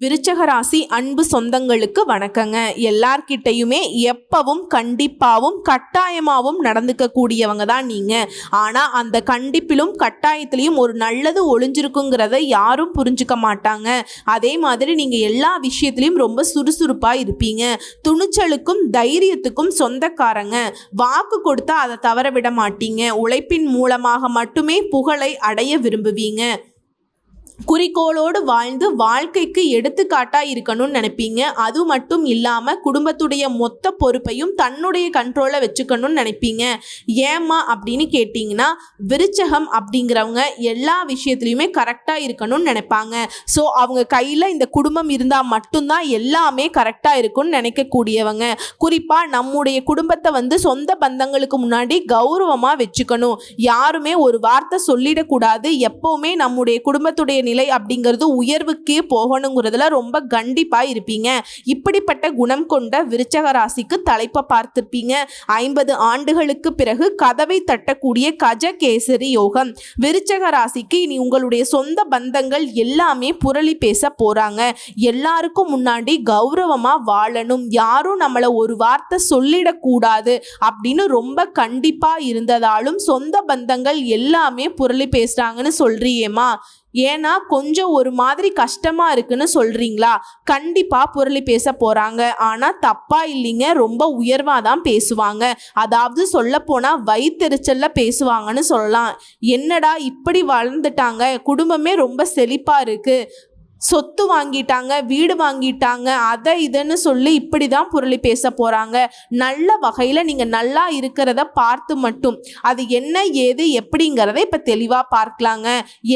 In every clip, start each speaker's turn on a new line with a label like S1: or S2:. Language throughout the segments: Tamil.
S1: விருச்சகராசி அன்பு சொந்தங்களுக்கு வணக்கங்க. எல்லார்கிட்டையுமே எப்பவும் கண்டிப்பாகவும் கட்டாயமாகவும் நடந்துக்க கூடியவங்க தான் நீங்கள் ஆனால் அந்த கண்டிப்பிலும் கட்டாயத்திலையும் ஒரு நல்லது ஒளிஞ்சிருக்குங்கிறத யாரும் புரிஞ்சுக்க மாட்டாங்க. அதே மாதிரி நீங்கள் எல்லா விஷயத்துலையும் ரொம்ப சுறுசுறுப்பாக இருப்பீங்க. துணிச்சலுக்கும் தைரியத்துக்கும் சொந்தக்காரங்க. வாக்கு கொடுத்தா அதை தவற விட மாட்டீங்க. உழைப்பின் மூலமாக மட்டுமே புகழை அடைய விரும்புவீங்க. குறிக்கோளோடு வாழ்ந்து வாழ்க்கைக்கு எடுத்துக்காட்டாக இருக்கணும்னு நினைப்பீங்க. அது மட்டும் இல்லாமல் குடும்பத்துடைய மொத்த பொறுப்பையும் தன்னுடைய கண்ட்ரோலில் வச்சுக்கணும்னு நினைப்பீங்க. ஏம்மா அப்படின்னு கேட்டிங்கன்னா விருச்சகம் அப்படிங்கிறவங்க எல்லா விஷயத்துலையுமே கரெக்டாக இருக்கணும்னு நினைப்பாங்க. ஸோ அவங்க கையில் இந்த குடும்பம் இருந்தால் மட்டும்தான் எல்லாமே கரெக்டாக இருக்கும்னு நினைக்கக்கூடியவங்க. குறிப்பாக நம்முடைய குடும்பத்தை வந்து சொந்த பந்தங்களுக்கு முன்னாடி கௌரவமாக வச்சுக்கணும். யாருமே ஒரு வார்த்தை சொல்லிடக்கூடாது. எப்போவுமே நம்முடைய குடும்பத்துடைய நிலை அப்படிங்கிறது உயர்வுக்கே போகணுங்கிறதுல ரொம்ப கண்டிப்பாக இருப்பீங்க. இப்படிப்பட்ட குணம் கொண்ட விருச்சக ராசிக்கு தலைப்பை பார்த்திருப்பீங்க. ஐம்பது ஆண்டுகளுக்கு பிறகு கதவை தட்டக்கூடிய கஜகேசரி யோகம். விருச்சக ராசிக்கு இனி உங்களுடைய சொந்த பந்தங்கள் எல்லாமே புரளி பேச போறாங்க. எல்லாருக்கும் முன்னாடி கௌரவமா வாழணும். யாரும் நம்மளை ஒரு வார்த்தை சொல்லிடக்கூடாது அப்படின்னு ரொம்ப கண்டிப்பா இருந்ததாலும் சொந்த பந்தங்கள் எல்லாமே புரளி பேசுறாங்கன்னு சொல்கிறியேம்மா ஏன்னா கொஞ்சம் ஒரு மாதிரி கஷ்டமா இருக்குன்னு சொல்றீங்களா? கண்டிப்பா புரளி பேச போறாங்க. ஆனா தப்பா இல்லைங்க. ரொம்ப உயர்வா தான் பேசுவாங்க. அதாவது சொல்ல போனா வயிற்றுச்சல்ல பேசுவாங்கன்னு சொல்லலாம். என்னடா இப்படி வளர்ந்துட்டாங்க? குடும்பமே ரொம்ப செழிப்பா இருக்கு. சொத்து வாங்கிட்டாங்க வீடு வாங்கிட்டாங்க அதை இதுன்னு சொல்லி இப்படி தான் புரளி பேச போகிறாங்க நல்ல வகையில் நீங்கள் நல்லா இருக்கிறத பார்த்து மட்டும். அது என்ன ஏது எப்படிங்கிறத இப்போ தெளிவாக பார்க்கலாங்க.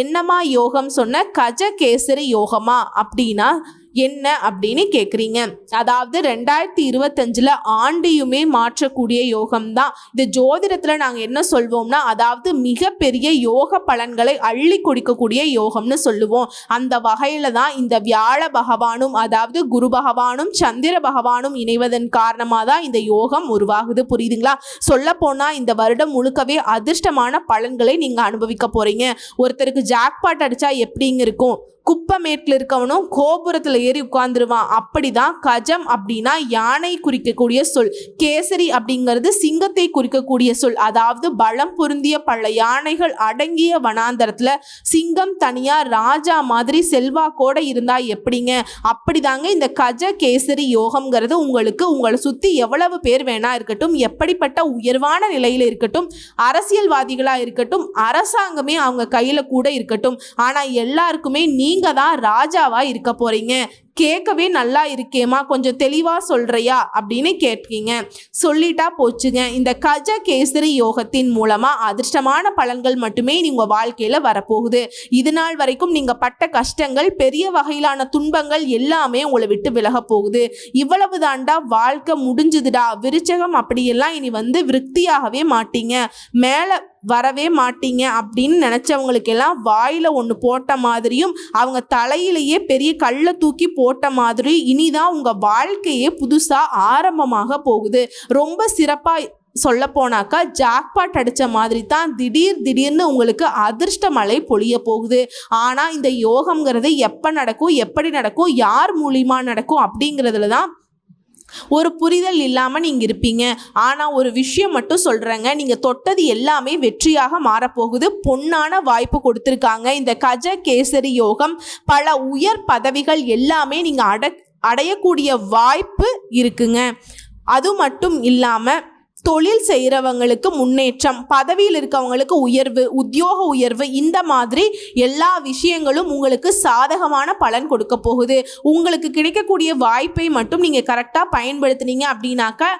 S1: என்னமா யோகம் சொன்ன கஜ கேசரி யோகமா அப்படின்னா என்ன அப்படின்னு கேட்குறீங்க அதாவது ரெண்டாயிரத்தி இருபத்தஞ்சில் ஆண்டியுமே மாற்றக்கூடிய யோகம் தான் இந்த ஜோதிடத்தில் நாங்கள் என்ன சொல்வோம்னா அதாவது மிகப்பெரிய யோக பலன்களை அள்ளி கொடுக்கக்கூடிய யோகம்னு சொல்லுவோம். அந்த வகையில் தான் இந்த வியாழ பகவானும் அதாவது குரு பகவானும் சந்திர பகவானும் இணைவதன் காரணமாக தான் இந்த யோகம் உருவாகுது. புரியுதுங்களா? சொல்ல போனால் இந்த வருடம் முழுக்கவே அதிர்ஷ்டமான பலன்களை நீங்கள் அனுபவிக்க போகிறீங்க ஒருத்தருக்கு ஜாக்பாட் அடித்தா எப்படிங்க இருக்கும்? குப்பமேட்டில் இருக்கவனும் கோபுரத்தில் ஏறி உட்காந்துருவான் அப்படிதான் கஜம் அப்படின்னா யானை குறிக்கக்கூடிய சொல். கேசரி அப்படிங்கிறது சிங்கத்தை குறிக்கக்கூடிய சொல். அதாவது பலம் பொருந்திய பல யானைகள் அடங்கிய வனாந்தரத்தில் சிங்கம் தனியாக ராஜா மாதிரி செல்வாக்கோட இருந்தா எப்படிங்க? அப்படிதாங்க இந்த கஜ கேசரி யோகம்ங்கிறது உங்களுக்கு உங்களை சுற்றி எவ்வளவு பேர் வேணா இருக்கட்டும் எப்படிப்பட்ட உயர்வான நிலையில் இருக்கட்டும் அரசியல்வாதிகளாக இருக்கட்டும் அரசாங்கமே அவங்க கையில் கூட இருக்கட்டும். ஆனால் எல்லாருக்குமே நீ நீங்கள் தான் ராஜாவாக இருக்க போகிறீங்க கேட்கவே நல்லா இருக்கேம்மா. கொஞ்சம் தெளிவாக சொல்கிறியா அப்படின்னு கேட்கீங்க. சொல்லிட்டா போச்சுங்க. இந்த கஜ கேசரி யோகத்தின் மூலமாக அதிர்ஷ்டமான பலன்கள் மட்டுமே உங்கள் வாழ்க்கையில் வரப்போகுது. இது நாள் வரைக்கும் நீங்கள் பட்ட கஷ்டங்கள் பெரிய வகையிலான துன்பங்கள் எல்லாமே உங்களை விட்டு விலக போகுது. இவ்வளவு தாண்டா வாழ்க்கை முடிஞ்சுதுடா. விருச்சகம் அப்படியெல்லாம் இனி வந்து விருத்தியாகவே மாட்டீங்க. மேலே வரவே மாட்டீங்க அப்படின்னு நினச்சவங்களுக்கெல்லாம் வாயில் ஒன்று போட்ட மாதிரியும் அவங்க தலையிலேயே பெரிய கல்லை தூக்கி போட்ட மாதிரி இனிதான் உங்கள் வாழ்க்கையே புதுசாக ஆரம்பமாக போகுது. ரொம்ப சிறப்பாக சொல்ல போனாக்கா ஜாக்பாட் அடித்த மாதிரி தான் திடீர் திடீர்னு உங்களுக்கு அதிர்ஷ்ட மழை பொழிய போகுது. ஆனால் இந்த யோகங்கிறது எப்போ நடக்கும் எப்படி நடக்கும் யார் மூலியமாக நடக்கும் அப்படிங்கிறதுல தான் ஒரு புரிதல் இல்லாமல் நீங்கள் இருப்பீங்க. ஆனால் ஒரு விஷயம் மட்டும் சொல்கிறேங்க நீங்கள் தொட்டது எல்லாமே வெற்றியாக மாறப்போகுது. பொன்னான வாய்ப்பு கொடுத்துருக்காங்க. இந்த கஜ கேசரி யோகம் பல உயர் பதவிகள் எல்லாமே நீங்கள் அட அடையக்கூடிய வாய்ப்பு இருக்குங்க. அது மட்டும் இல்லாமல் தொழில் செய்கிறவங்களுக்கு முன்னேற்றம் பதவியில் இருக்கவங்களுக்கு உயர்வு உத்தியோக உயர்வு இந்த மாதிரி எல்லா விஷயங்களும் உங்களுக்கு சாதகமான பலன் கொடுக்க போகுது. உங்களுக்கு கிடைக்கக்கூடிய வாய்ப்பை மட்டும் நீங்கள் கரெக்டாக பயன்படுத்துனீங்க அப்படின்னாக்கா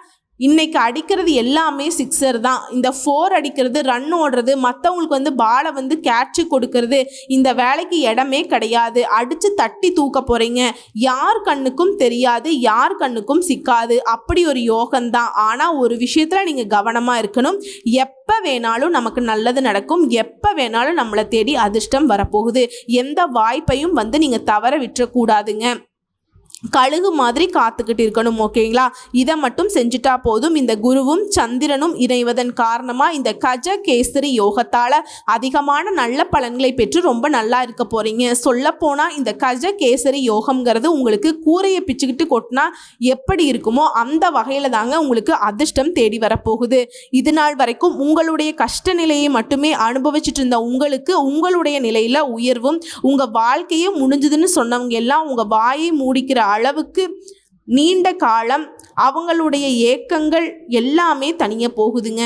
S1: இன்னைக்கு அடிக்கிறது எல்லாமே சிக்ஸர் தான். இந்த ஃபோர் அடிக்கிறது ரன் ஓடுறது மற்றவங்களுக்கு வந்து பாலை வந்து கேட்சு கொடுக்கறது இந்த வேலைக்கு இடமே கிடையாது. அடித்து தட்டி தூக்க போகிறீங்க யார் கண்ணுக்கும் தெரியாது யார் கண்ணுக்கும் சிக்காது. அப்படி ஒரு யோகம்தான் ஆனால் ஒரு விஷயத்தில் நீங்கள் கவனமாக இருக்கணும். எப்போ வேணாலும் நமக்கு நல்லது நடக்கும். எப்போ வேணாலும் நம்மளை தேடி அதிர்ஷ்டம் வரப்போகுது. எந்த வாய்ப்பையும் வந்து நீங்கள் தவற விட்டுறக்கூடாதுங்க. கழுகு மாதிரி காத்துக்கிட்டு இருக்கணும் ஓகேங்களா? இதை மட்டும் செஞ்சுட்டா போதும். இந்த குருவும் சந்திரனும் இணைவதன் காரணமாக இந்த கஜ கேசரி யோகத்தால் அதிகமான நல்ல பலன்களை பெற்று ரொம்ப நல்லா இருக்க போகிறீங்க சொல்லப்போனால் இந்த கஜ கேசரி யோகம்ங்கிறது உங்களுக்கு கூரையை பிச்சுக்கிட்டு கொட்டினா எப்படி இருக்குமோ அந்த வகையில் தாங்க உங்களுக்கு அதிர்ஷ்டம் தேடி வரப்போகுது. இது நாள் வரைக்கும் உங்களுடைய கஷ்ட நிலையை மட்டுமே அனுபவிச்சுட்டு இருந்த உங்களுக்கு உங்களுடைய நிலையில் உயர்வும் உங்கள் வாழ்க்கையே முடிஞ்சுதுன்னு சொன்னவங்க எல்லாம் உங்கள் வாயை மூடிக்கிற அளவுக்கு நீண்ட காலம் அவங்களுடைய ஏக்கங்கள் எல்லாமே தனிய போகுதுங்க.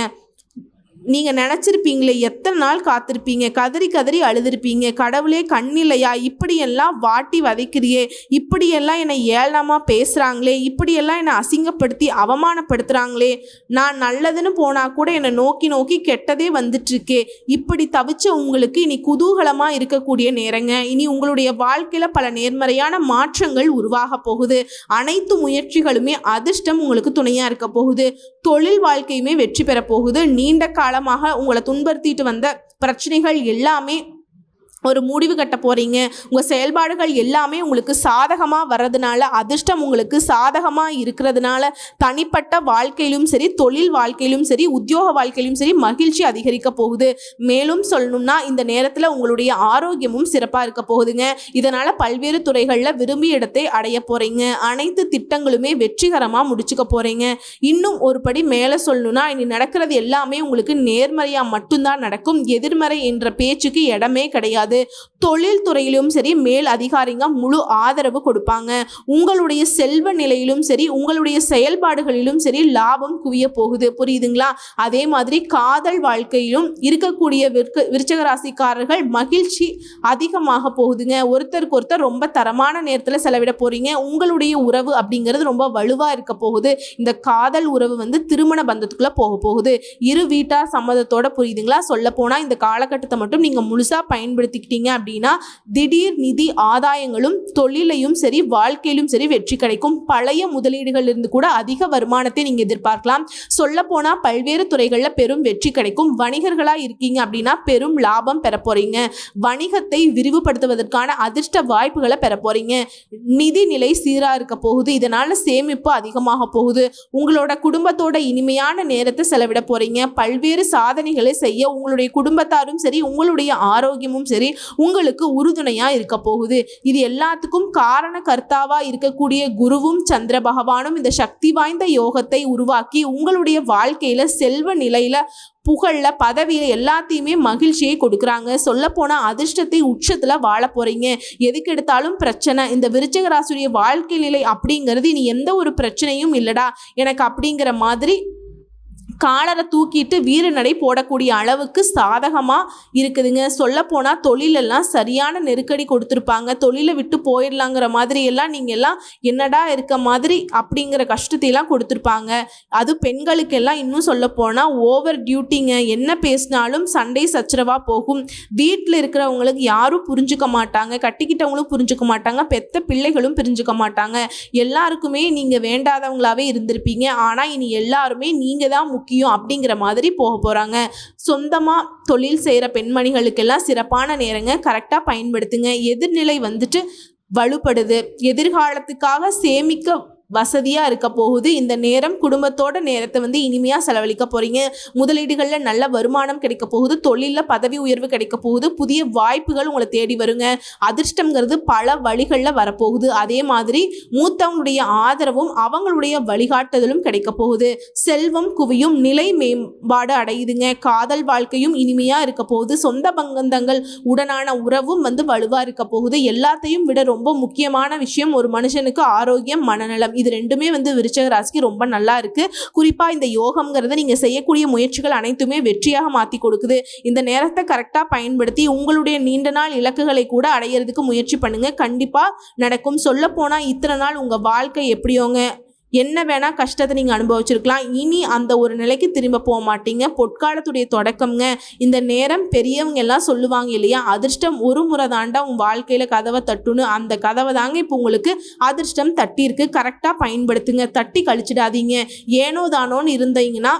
S1: நீங்கள் நினச்சிருப்பீங்களே எத்தனை நாள் காத்திருப்பீங்க? கதறி கதறி அழுதுருப்பீங்க. கடவுளே கண்ணில்லையா? இப்படியெல்லாம் வாட்டி வதைக்கிறியே? இப்படியெல்லாம் என்னை ஏளனமாக பேசுகிறாங்களே இப்படியெல்லாம் என்னை அசிங்கப்படுத்தி அவமானப்படுத்துகிறாங்களே நான் நல்லதுன்னு போனால் கூட என்னை நோக்கி நோக்கி கெட்டதே வந்துட்டுருக்கே. இப்படி தவிச்ச உங்களுக்கு இனி குதூகலமாக இருக்கக்கூடிய நேரங்க. இனி உங்களுடைய வாழ்க்கையில் பல நேர்மறையான மாற்றங்கள் உருவாக போகுது. அனைத்து முயற்சிகளுமே அதிர்ஷ்டம் உங்களுக்கு துணையாக இருக்க போகுது. தொழில் வாழ்க்கையுமே வெற்றி பெற போகுது. நீண்ட காலமாக உங்களை துன்புறுத்திட்டு வந்த பிரச்சனைகள் எல்லாமே ஒரு முடிவு கட்ட போகிறீங்க உங்கள் செயல்பாடுகள் எல்லாமே உங்களுக்கு சாதகமாக வர்றதுனால அதிர்ஷ்டம் உங்களுக்கு சாதகமாக இருக்கிறதுனால தனிப்பட்ட வாழ்க்கையிலும் சரி தொழில் வாழ்க்கையிலும் சரி உத்தியோக வாழ்க்கையிலும் சரி மகிழ்ச்சி அதிகரிக்க போகுது. மேலும் சொல்லணும்னா இந்த நேரத்தில் உங்களுடைய ஆரோக்கியமும் சிறப்பாக இருக்க போகுதுங்க. இதனால் பல்வேறு துறைகளில் விரும்பிய இடத்தை அடைய போகிறீங்க அனைத்து திட்டங்களுமே வெற்றிகரமாக முடிச்சுக்க போகிறீங்க இன்னும் ஒரு படி மேலே சொல்லணும்னா இனி நடக்கிறது எல்லாமே உங்களுக்கு நேர்மறையாக மட்டும்தான் நடக்கும். எதிர்மறை என்ற பேச்சுக்கு இடமே கிடையாது. கிடையாது தொழில்துறையிலும் சரி மேல் அதிகாரிங்க முழு ஆதரவு கொடுப்பாங்க. உங்களுடைய செல்வ நிலையிலும் சரி உங்களுடைய செயல்பாடுகளிலும் சரி லாபம் குவிய போகுது. புரியுதுங்களா? அதே மாதிரி காதல் வாழ்க்கையிலும் இருக்கக்கூடிய விற்க விருச்சக ராசிக்காரர்கள் மகிழ்ச்சி அதிகமாக போகுதுங்க. ஒருத்தருக்கு ஒருத்தர் ரொம்ப தரமான நேரத்தில் செலவிட போறீங்க. உங்களுடைய உறவு அப்படிங்கிறது ரொம்ப வலுவா இருக்க போகுது. இந்த காதல் உறவு வந்து திருமண பந்தத்துக்குள்ள போக போகுது. இரு வீட்டார் சம்மதத்தோட புரியுதுங்களா? சொல்ல போனா இந்த காலகட்டத்தை மட்டும் நீங்க முழுசா பயன்படுத்திக்கிட்டீங்க அப்படின்னா திடீர் நிதி ஆதாயங்களும் தொழிலையும் சரி வாழ்க்கையிலும் சரி வெற்றி கிடைக்கும். பழைய முதலீடுகள் இருந்து கூட அதிக வருமானத்தை நீங்க எதிர்பார்க்கலாம். சொல்ல போனா பல்வேறு துறைகளில் பெரும் வெற்றி கிடைக்கும். வணிகர்களா இருக்கீங்க அப்படின்னா பெரும் லாபம் பெற போறீங்க. வணிகத்தை விரிவுபடுத்துவதற்கான அதிர்ஷ்ட வாய்ப்புகளை பெற போறீங்க. நிதி நிலை சீராக இருக்க போகுது. இதனால சேமிப்பு அதிகமாக போகுது. உங்களோட குடும்பத்தோட இனிமையான நேரத்தை செலவிட போறீங்க. பல்வேறு சாதனைகளை செய்ய உங்களுடைய குடும்பத்தாரும் சரி உங்களுடைய ஆரோக்கியமும் சரி உங்களுக்கு உறுதுணையா இருக்க போகுது. இது எல்லாத்துக்கும் காரண கர்த்தாவா இருக்கக்கூடிய குருவும் சந்திர பகவானும் இந்த சக்தி வாய்ந்த யோகத்தை உருவாக்கி உங்களுடைய வாழ்க்கையில செல்வ நிலையில புகழ்ல பதவியில எல்லாத்தையுமே மகிழ்ச்சியை கொடுக்குறாங்க. சொல்ல போனா அதிர்ஷ்டத்தை உச்சத்துல வாழ போறீங்க. எதுக்கு எடுத்தாலும் பிரச்சனை. இந்த விருச்சகராசுடைய வாழ்க்கை நிலை அப்படிங்கிறது இனி எந்த ஒரு பிரச்சனையும் இல்லடா. எனக்கு அப்படிங்கிற மாதிரி காலரை தூக்கிட்டு வீர நடை போடக்கூடிய அளவுக்கு சாதகமாக இருக்குதுங்க. சொல்லப்போனால் தொழிலெல்லாம் சரியான நெருக்கடி கொடுத்துருப்பாங்க. தொழிலை விட்டு போயிடலாங்கிற மாதிரி எல்லாம் நீங்கள் எல்லாம் என்னடா இருக்க மாதிரி அப்படிங்கிற கஷ்டத்தையெல்லாம் கொடுத்துருப்பாங்க. அது பெண்களுக்கெல்லாம் இன்னும் சொல்லப்போனால் ஓவர் டியூட்டிங்க. என்ன பேசினாலும் சண்டை சச்சரவாக போகும். வீட்டில் இருக்கிறவங்களுக்கு யாரும் புரிஞ்சுக்க மாட்டாங்க. கட்டிக்கிட்டவங்களும் புரிஞ்சுக்க மாட்டாங்க. பெத்த பிள்ளைகளும் புரிஞ்சுக்க மாட்டாங்க. எல்லாருக்குமே நீங்கள் வேண்டாதவங்களாவே இருந்திருப்பீங்க. ஆனால் இனி எல்லாருமே நீங்கள் தான் முக்கியம் அப்படிங்கிற மாதிரி போக போகிறாங்க சொந்தமாக தொழில் செய்கிற பெண்மணிகளுக்கெல்லாம் சிறப்பான நேரங்க. கரெக்டாக பயன்படுத்துங்க. எதிர்நிலை வந்துட்டு வலுப்படுது. எதிர்காலத்துக்காக சேமிக்க வசதியாக இருக்க போகுது. இந்த நேரம் குடும்பத்தோட நேரத்தை வந்து இனிமையாக செலவழிக்க போகிறீங்க முதலீடுகளில் நல்ல வருமானம் கிடைக்க போகுது. தொழிலில் பதவி உயர்வு கிடைக்க போகுது. புதிய வாய்ப்புகள் உங்களை தேடி வருங்க. அதிர்ஷ்டங்கிறது பல வழிகளில் வரப்போகுது. அதே மாதிரி மூத்தவங்களுடைய ஆதரவும் அவங்களுடைய வழிகாட்டுதலும் கிடைக்க போகுது. செல்வம் குவியும் நிலை மேம்பாடு அடையுதுங்க. காதல் வாழ்க்கையும் இனிமையாக இருக்க போகுது. சொந்த பங்கந்தங்கள் உடனான உறவும் வந்து வலுவாக இருக்க போகுது. எல்லாத்தையும் விட ரொம்ப முக்கியமான விஷயம் ஒரு மனுஷனுக்கு ஆரோக்கியம் மனநலம். இது ரெண்டுமே வந்து விருச்சக ராசிக்கு ரொம்ப நல்லா இருக்கு. குறிப்பா இந்த யோகம்ங்கிறத நீங்க செய்யக்கூடிய முயற்சிகள் அனைத்துமே வெற்றியாக மாத்தி கொடுக்குது. இந்த நேரத்தை கரெக்டா பயன்படுத்தி உங்களுடைய நீண்ட நாள் இலக்குகளை கூட அடையிறதுக்கு முயற்சி பண்ணுங்க. கண்டிப்பா நடக்கும். சொல்ல போனா இத்தனை நாள் உங்க வாழ்க்கை எப்படியோங்க? என்ன வேணா கஷ்டத்தை நீங்கள் அனுபவிச்சிருக்கலாம். இனி அந்த ஒரு நிலைக்கு திரும்ப போக மாட்டீங்க. பொற்காலத்துடைய தொடக்கம்ங்க. இந்த நேரம் பெரியவங்க எல்லாம் சொல்லுவாங்க இல்லையா? அதிர்ஷ்டம் ஒரு முறை தாண்டா உன் வாழ்க்கையில் கதவை தட்டுன்னு. அந்த கதவை தாங்க இப்போ உங்களுக்கு அதிர்ஷ்டம் தட்டியிருக்கு. கரெக்டாக பயன்படுத்துங்க. தட்டி கழிச்சிடாதீங்க. ஏனோ தானோன்னு இருந்தீங்கன்னா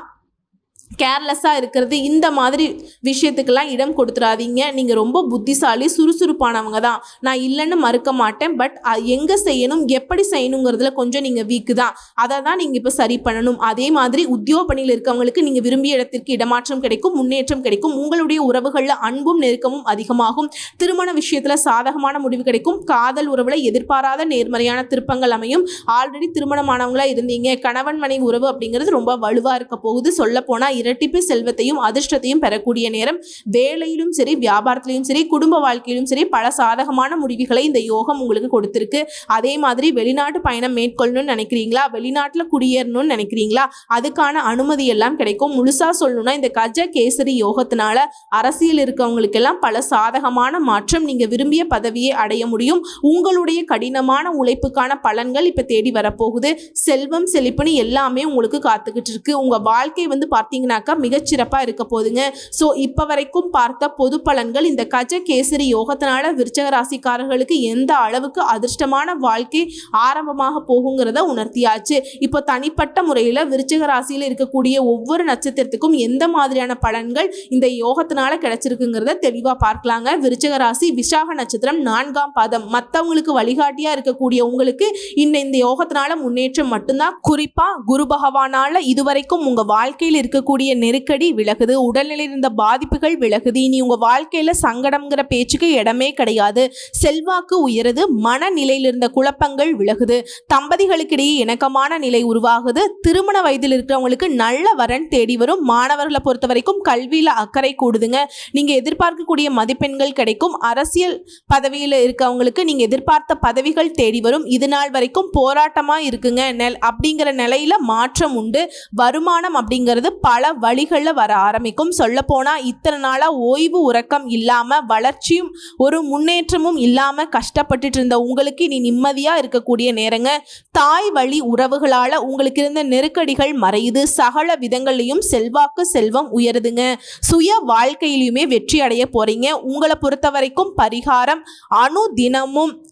S1: கேர்லெஸ்ஸாக இருக்கிறது. இந்த மாதிரி விஷயத்துக்கெல்லாம் இடம் கொடுத்துறாதீங்க. நீங்கள் ரொம்ப புத்திசாலி சுறுசுறுப்பானவங்க தான் நான் இல்லைன்னு மறுக்க மாட்டேன். பட் எங்கே செய்யணும் எப்படி செய்யணுங்கிறதுல கொஞ்சம் நீங்கள் வீக்கு தான். அதை தான் நீங்கள் இப்போ சரி பண்ணணும். அதே மாதிரி உத்தியோக பணியில் இருக்கவங்களுக்கு நீங்கள் விரும்பிய இடத்திற்கு இடமாற்றம் கிடைக்கும் முன்னேற்றம் கிடைக்கும். உங்களுடைய உறவுகளில் அன்பும் நெருக்கமும் அதிகமாகும். திருமண விஷயத்தில் சாதகமான முடிவு கிடைக்கும். காதல் உறவில் எதிர்பாராத நேர்மறையான திருப்பங்கள் அமையும். ஆல்ரெடி திருமணமானவங்களாக இருந்தீங்க. கணவன் மனைவி உறவு அப்படிங்கிறது ரொம்ப வலுவாக இருக்க போகுது. சொல்லப்போனால் இரட்டிப்பு செல்வத்தையும் அதிர்ஷ்டத்தையும் பெறக்கூடிய நேரம். வேலையிலும் சரி வியாபாரத்திலையும் சரி குடும்ப வாழ்க்கையிலும் சரி பல சாதகமான முடிவுகளை இந்த யோகம் உங்களுக்கு கொடுத்துருக்கு. அதே மாதிரி வெளிநாட்டு பயணம் மேற்கொள்ளணும்னு நினைக்கிறீங்களா? வெளிநாட்டில் குடியேறணும்னு நினைக்கிறீங்களா? அதுக்கான அனுமதி எல்லாம் கிடைக்கும். முழுசா சொல்லணும்னா இந்த கஜ கேசரி யோகத்தினால அரசியல் இருக்கவங்களுக்கெல்லாம் பல சாதகமான மாற்றம் நீங்க விரும்பிய பதவியை அடைய முடியும். உங்களுடைய கடினமான உழைப்புக்கான பலன்கள் இப்ப தேடி வரப்போகுது. செல்வம் செழிப்புன்னு எல்லாமே உங்களுக்கு காத்துக்கிட்டு இருக்கு. உங்க வாழ்க்கை வந்து பார்த்தீங்கன்னாக்கா மிகச்சிறப்பாக இருக்க போதுங்க ஸோ இப்போ வரைக்கும் பார்த்த பொது பலன்கள் இந்த கஜ கேசரி யோகத்தினால விருச்சக ராசிக்காரர்களுக்கு எந்த அளவுக்கு அதிர்ஷ்டமான வாழ்க்கை ஆரம்பமாக போகுங்கிறத உணர்த்தியாச்சு. இப்போ தனிப்பட்ட முறையில் விருச்சக ராசியில் இருக்கக்கூடிய ஒவ்வொரு நட்சத்திரத்துக்கும் எந்த மாதிரியான பலன்கள் இந்த யோகத்தினால கிடைச்சிருக்குங்கிறத தெளிவாக பார்க்கலாங்க. விருச்சக ராசி விசாக நட்சத்திரம் நான்காம் பாதம். மற்றவங்களுக்கு வழிகாட்டியாக இருக்கக்கூடிய உங்களுக்கு இந்த இந்த யோகத்தினால முன்னேற்றம் மட்டும்தான். குறிப்பா குரு பகவானால் இதுவரைக்கும் உங்க வாழ்க்கையில் இருக்கக்கூடிய நெருக்கடி விலகுது. உடல்நிலை இருந்த பாதிப்புகள் விலகுது. இனி உங்க வாழ்க்கையில சங்கடம்ங்கிற பேச்சுக்கு இடமே கிடையாது. செல்வாக்கு உயருது. மனநிலையில் இருந்த குழப்பங்கள் விலகுது. தம்பதிகளுக்கிடையே இணக்கமான நிலை உருவாகுது. திருமண வயதில் இருக்கிறவங்களுக்கு நல்ல வரன் தேடி வரும். மாணவர்களை பொறுத்த வரைக்கும் கல்வியில அக்கறை கூடுதுங்க. நீங்க எதிர்பார்க்கக்கூடிய மதிப்பெண்கள் கிடைக்கும். அரசியல் பதவியில் இருக்கவங்களுக்கு நீங்க எதிர்பார்த்த பதவிகள் தேடி வரும். இது நாள் வரைக்கும் போராட்டமா இருக்குங்க. நெல் அப்படிங்கிற நிலையில மாற்றம் உண்டு. வருமானம் அப்படிங்கிறது பல வழிகளில் வர ஆரம்பிக்கும். சொல்லப்போனால் இத்தனை நாளாக ஓய்வு உறக்கம் இல்லாமல் வளர்ச்சியும் ஒரு முன்னேற்றமும் இல்லாமல் கஷ்டப்பட்டுட்டு இருந்த உங்களுக்கு இனி நிம்மதியாக இருக்கக்கூடிய நேரங்க. தாய் வழி உறவுகளால் உங்களுக்கு இருந்த நெருக்கடிகள் மறையுது. சகல விதங்கள்லையும் செல்வாக்கு செல்வம் உயருதுங்க. சுய வாழ்க்கையிலையுமே வெற்றி அடைய போகிறீங்க உங்களை பொறுத்த வரைக்கும் பரிகாரம் அணு தினமும்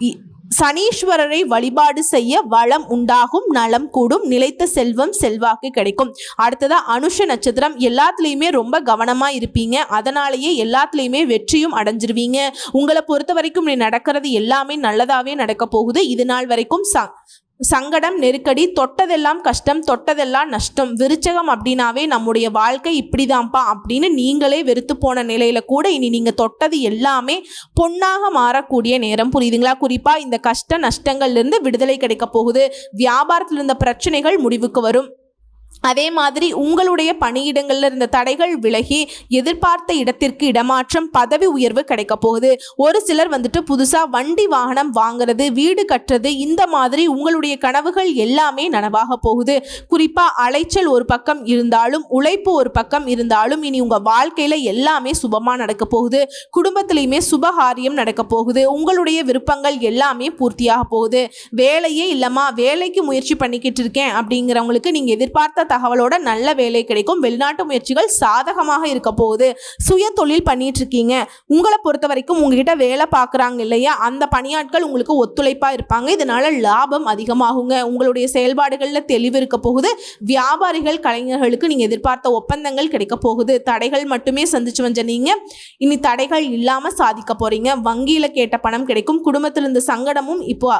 S1: இ- சனீஸ்வரரை வழிபாடு செய்ய வளம் உண்டாகும் நலம் கூடும் நிலைத்த செல்வம் செல்வாக்கு கிடைக்கும். அடுத்ததா அனுஷ நட்சத்திரம். எல்லாத்துலேயுமே ரொம்ப கவனமாக இருப்பீங்க. அதனாலேயே எல்லாத்துலேயுமே வெற்றியும் அடைஞ்சிருவீங்க. உங்களை பொறுத்த வரைக்கும் நீ நடக்கிறது எல்லாமே நல்லதாகவே நடக்க போகுது. இது நாள் வரைக்கும் ச சங்கடம் நெருக்கடி தொட்டதெல்லாம் கஷ்டம் தொட்டதெல்லாம் நஷ்டம். விருச்சகம் அப்படின்னாவே நம்முடைய வாழ்க்கை இப்படிதான்ப்பா அப்படின்னு நீங்களே வெறுத்து போன நிலையில கூட இனி நீங்க தொட்டது எல்லாமே பொன்னாக மாறக்கூடிய நேரம். புரியுதுங்களா? குறிப்பா இந்த கஷ்ட நஷ்டங்கள்லேருந்து விடுதலை கிடைக்க போகுது. வியாபாரத்தில் இருந்த பிரச்சனைகள் முடிவுக்கு வரும். அதே மாதிரி உங்களுடைய பணியிடங்களில் இருந்த தடைகள் விலகி எதிர்பார்த்த இடத்திற்கு இடமாற்றம் பதவி உயர்வு கிடைக்க போகுது. ஒரு சிலர் வந்துட்டு புதுசாக வண்டி வாகனம் வாங்குறது வீடு கட்டுறது இந்த மாதிரி உங்களுடைய கனவுகள் எல்லாமே நனவாக போகுது. குறிப்பாக அலைச்சல் ஒரு பக்கம் இருந்தாலும் உழைப்பு ஒரு பக்கம் இருந்தாலும் இனி உங்கள் வாழ்க்கையில் எல்லாமே சுபமாக நடக்க போகுது. குடும்பத்திலையுமே சுபகாரியம் நடக்க போகுது. உங்களுடைய விருப்பங்கள் எல்லாமே பூர்த்தியாக போகுது. வேலையே இல்லைம்மா வேலைக்கு முயற்சி பண்ணிக்கிட்டு இருக்கேன் அப்படிங்கிறவங்களுக்கு நீங்கள் எதிர்பார்த்த தகவலோட நல்ல வேலை கிடைக்கும். வெளிநாட்டு முயற்சிகள் சாதகமாக இருக்க போகுது. சுய தொழில் பண்ணிட்டு இருக்கீங்க. உங்களை பொறுத்த வரைக்கும் உங்ககிட்ட வேலை பார்க்குறாங்க இல்லையா? அந்த பணியாட்கள் உங்களுக்கு ஒத்துழைப்பாக இருப்பாங்க. இதனால லாபம் அதிகமாகுங்க. உங்களுடைய செயல்பாடுகளில் தெளிவு இருக்க போகுது. வியாபாரிகள் கலைஞர்களுக்கு நீங்கள் எதிர்பார்த்த ஒப்பந்தங்கள் கிடைக்க போகுது. தடைகள் மட்டுமே சந்திச்சு வந்த நீங்கள் இனி தடைகள் இல்லாமல் சாதிக்க போறீங்க. வங்கியில் கேட்ட பணம் கிடைக்கும். குடும்பத்தில் இருந்த சங்கடமும் இப்போ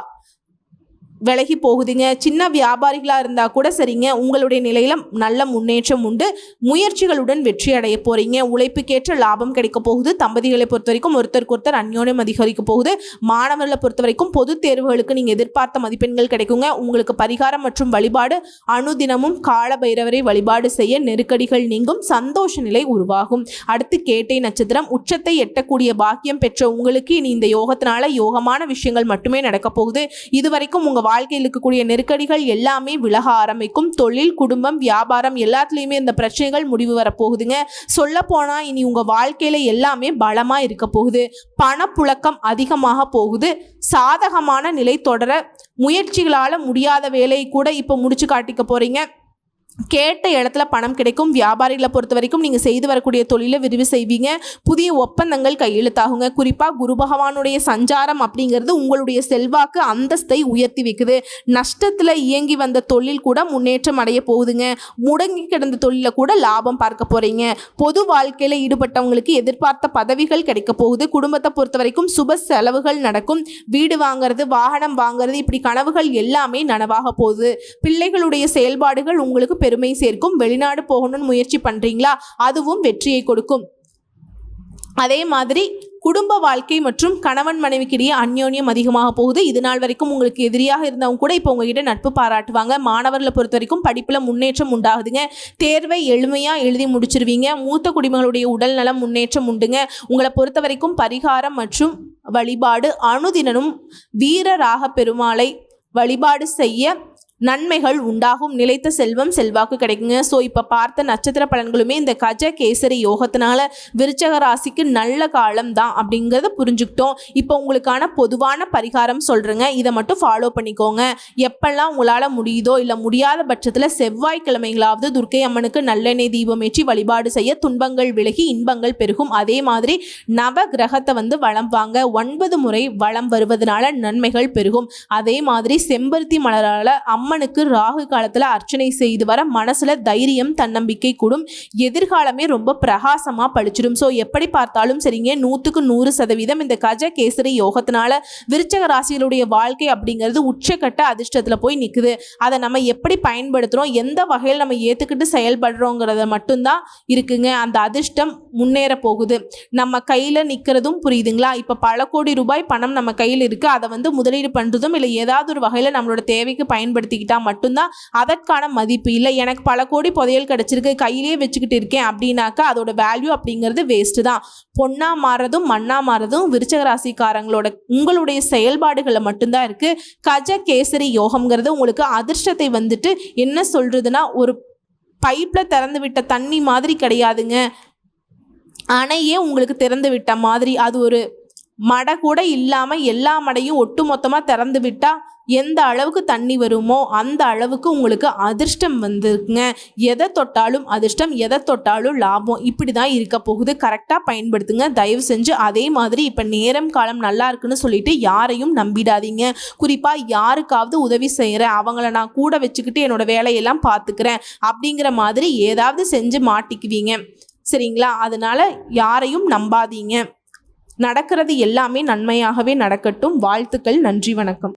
S1: விலகி போகுதுங்க. சின்ன வியாபாரிகளாக இருந்தால் கூட சரிங்க. உங்களுடைய நிலையில் நல்ல முன்னேற்றம் உண்டு. முயற்சிகளுடன் வெற்றி அடைய போகிறீங்க உழைப்புக்கேற்ற லாபம் கிடைக்க போகுது. தம்பதிகளை பொறுத்த வரைக்கும் ஒருத்தருக்கு ஒருத்தர் அந்யோன்யம் அதிகரிக்க போகுது. மாணவர்களை பொறுத்த வரைக்கும் பொது தேர்வுகளுக்கு நீங்கள் எதிர்பார்த்த மதிப்பெண்கள் கிடைக்குங்க. உங்களுக்கு பரிகாரம் மற்றும் வழிபாடு அணுதினமும் கால பைரவரை வழிபாடு செய்ய நெருக்கடிகள் நீங்கும். சந்தோஷ நிலை உருவாகும். அடுத்து கேட்டை நட்சத்திரம். உச்சத்தை எட்டக்கூடிய பாக்கியம் பெற்ற உங்களுக்கு இனி இந்த யோகத்தினால யோகமான விஷயங்கள் மட்டுமே நடக்க போகுது. இதுவரைக்கும் உங்கள் வாழ்க்கையில் இருக்கக்கூடிய நெருக்கடிகள் எல்லாமே விலக ஆரம்பிக்கும். தொழில் குடும்பம் வியாபாரம் எல்லாத்துலேயுமே இந்த பிரச்சனைகள் முடிவு வரப்போகுதுங்க சொல்ல போனால் இனி உங்கள் வாழ்க்கையில் எல்லாமே பலமாக இருக்க போகுது. பணப்புழக்கம் அதிகமாக போகுது. சாதகமான நிலை தொடர முயற்சிகளால் முடியாத வேலையை கூட இப்போ முடிச்சு காட்டிக்க போகிறீங்க கேட்ட இடத்துல பணம் கிடைக்கும். வியாபாரிகளை பொறுத்த வரைக்கும் நீங்கள் செய்து வரக்கூடிய தொழிலை விரிவு செய்வீங்க. புதிய ஒப்பந்தங்கள் கையெழுத்தாகுங்க. குறிப்பாக குரு பகவானுடைய சஞ்சாரம் அப்படிங்கிறது உங்களுடைய செல்வாக்கு அந்தஸ்தை உயர்த்தி வைக்குது. நஷ்டத்தில் இயங்கி வந்த தொழில் கூட முன்னேற்றம் அடைய போகுதுங்க. முடங்கி கிடந்த தொழிலில் கூட லாபம் பார்க்க போகிறீங்க பொது வாழ்க்கையில் ஈடுபட்டவங்களுக்கு எதிர்பார்த்த பதவிகள் கிடைக்க போகுது. குடும்பத்தை பொறுத்த வரைக்கும் சுப செலவுகள் நடக்கும். வீடு வாங்குறது வாகனம் வாங்குறது இப்படி கனவுகள் எல்லாமே நனவாக போகுது. பிள்ளைகளுடைய செயல்பாடுகள் உங்களுக்கு பெருமை சேர்க்கும். வெளிநாடு போகணும்னு முயற்சி பண்ணுறீங்களா அதுவும் வெற்றியை கொடுக்கும். அதே மாதிரி குடும்ப வாழ்க்கை மற்றும் கணவன் மனைவிக்கிடையே அந்யோன்யம் அதிகமாக போகுது. இது நாள் வரைக்கும் உங்களுக்கு எதிரியாக இருந்தவங்க கூட இப்போ உங்ககிட்ட நட்பு பாராட்டுவாங்க. மாணவர்களை பொறுத்த வரைக்கும் படிப்பில் முன்னேற்றம் உண்டாகுதுங்க. தேர்வை எளிமையாக எழுதி முடிச்சிருவீங்க. மூத்த குடிமகளுடைய உடல் நலம் முன்னேற்றம் உண்டுங்க. உங்களை பொறுத்த வரைக்கும் பரிகாரம் மற்றும் வழிபாடு அனுதினனும் வீரராக பெருமாளை வழிபாடு செய்ய நன்மைகள் உண்டாகும். நிலைத்த செல்வம் செல்வாக்கு கிடைக்குங்க. ஸோ இப்போ பார்த்த நட்சத்திர பலன்களுமே இந்த கஜ கேசரி யோகத்தினால விருச்சக ராசிக்கு நல்ல காலம் தான் அப்படிங்கிறத புரிஞ்சுக்கிட்டோம். இப்போ உங்களுக்கான பொதுவான பரிகாரம் சொல்கிறேங்க இதை மட்டும் ஃபாலோ பண்ணிக்கோங்க. எப்பெல்லாம் உங்களால் முடியுதோ இல்லை முடியாத பட்சத்தில் செவ்வாய்க்கிழமைகளாவது துர்க்கை அம்மனுக்கு நல்லெண்ணெய் தீபம் ஏற்றி வழிபாடு செய்ய துன்பங்கள் விலகி இன்பங்கள் பெருகும். அதே மாதிரி நவ கிரகத்தை வந்து வளம் வாங்க ஒன்பது முறை வளம் வருவதனால நன்மைகள் பெருகும். அதே மாதிரி செம்பருத்தி மலரால் அம்மனுக்கு ராகு காலத்தில் அர்ச்சனை செய்து வர மனசில் தைரியம் தன்னம்பிக்கை கூடும். எதிர்காலமே ரொம்ப பிரகாசமாக பளிச்சிடும். ஸோ எப்படி பார்த்தாலும் சரிங்க நூற்றுக்கு நூறு சதவீதம் இந்த கஜ கேசரி யோகத்தினால விருச்சக ராசிகளுடைய வாழ்க்கை அப்படிங்கிறது உச்சக்கட்ட அதிர்ஷ்டத்தில் போய் நிற்குது அதை நம்ம எப்படி பயன்படுத்துகிறோம் எந்த வகையில் நம்ம ஏற்றுக்கிட்டு செயல்படுறோங்கிறத மட்டும்தான் இருக்குங்க. அந்த அதிர்ஷ்டம் முன்னேற போகுது. நம்ம கையில் நிற்கிறதும் புரியுதுங்களா? இப்போ பல கோடி ரூபாய் பணம் நம்ம கையில் இருக்குது அதை வந்து முதலீடு பண்ணுறதும் இல்லை ஏதாவது ஒரு வகையில் நம்மளோட தேவைக்கு பயன்படுத்தி பயன்படுத்திக்கிட்டால் மட்டும்தான் அதற்கான மதிப்பு இல்லை. எனக்கு பல கோடி புதையல் கிடச்சிருக்கு கையிலே வச்சுக்கிட்டு இருக்கேன் அப்படின்னாக்கா அதோட வேல்யூ அப்படிங்கிறது வேஸ்ட்டு தான். பொண்ணாக மாறதும் மண்ணாக மாறதும் விருச்சக ராசிக்காரங்களோட உங்களுடைய செயல்பாடுகளில் மட்டும்தான் இருக்குது கஜ கேசரி யோகம்ங்கிறது உங்களுக்கு அதிர்ஷ்டத்தை வந்துட்டு என்ன சொல்கிறதுனா ஒரு பைப்பில் திறந்து விட்ட தண்ணி மாதிரி கிடையாதுங்க. அணையே உங்களுக்கு திறந்து விட்ட மாதிரி அது ஒரு மடை கூட இல்லாமல் எல்லா மடையும் ஒட்டுமொத்தமாக திறந்து விட்டால் எந்த அளவுக்கு தண்ணி வருமோ அந்த அளவுக்கு உங்களுக்கு அதிர்ஷ்டம் வந்துருக்குங்க. எதை தொட்டாலும் அதிர்ஷ்டம் எதை தொட்டாலும் லாபம். இப்படி தான் இருக்க போகுது. கரெக்டாக பயன்படுத்துங்க. தயவு செஞ்சு அதே மாதிரி இப்போ நேரம் காலம் நல்லா இருக்குன்னு சொல்லிட்டு யாரையும் நம்பிடாதீங்க. குறிப்பாக யாருக்காவது உதவி செய்கிறேன் அவங்கள நான் கூட வச்சுக்கிட்டு என்னோட வேலையெல்லாம் பார்த்துக்கிறேன் அப்படிங்கிற மாதிரி ஏதாவது செஞ்சு மாட்டிக்குவீங்க. சரிங்களா? அதனால யாரையும் நம்பாதீங்க. நடக்கிறது எல்லாமே நன்மையாகவே நடக்கட்டும். வாழ்த்துக்கள் நன்றி வணக்கம்.